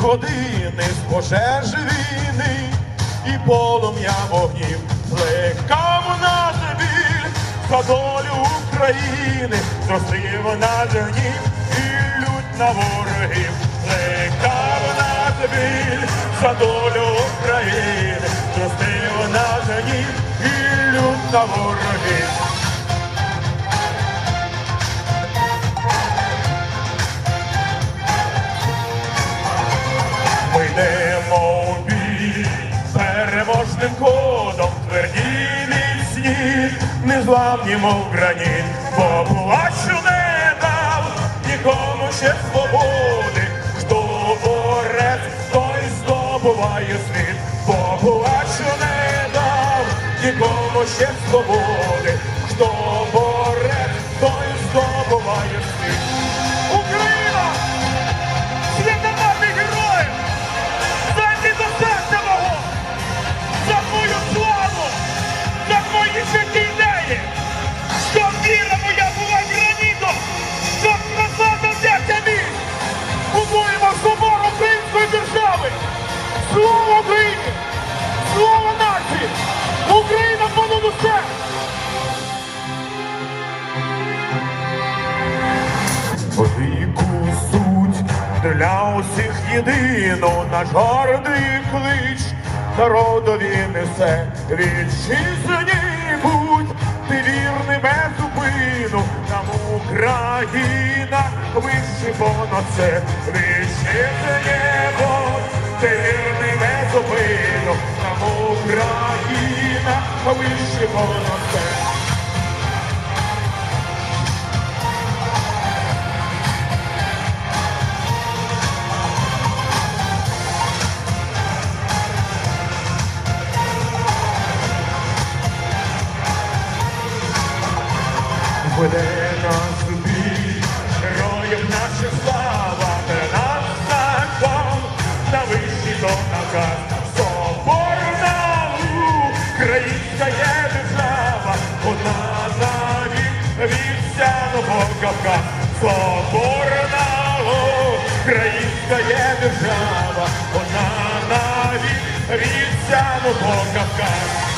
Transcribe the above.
години з пожеж війни і полум'я вогнів плекав наш біль за долю України, зростив наш гнів і лють на ворогів, плекав наш біль за долю України, зростив наш гнів і лють на ворогів. Ми йдемо в бій переможним ходом, тверді міцні, незламні, мов граніт, бо плачу не дав нікому ще свободи, хто борець, той здобуває світ, бо плачу не дав нікому ще свободи, хто борець, той здобуває світ. Для усіх єдино наш гордий клич. Народові несе вітчизні будь ти вірний без зупину нам Україна вище понад це. Вітчизні будь ти вірний без зупину нам Україна вище понад це Веде нас у бій, героїв наших слава, де нас закон, на вищий до наказ, соборна українська є держава, одна навік вівсяного Кавказ, соборна українська є держава, одна навік вівсяного Кавказ.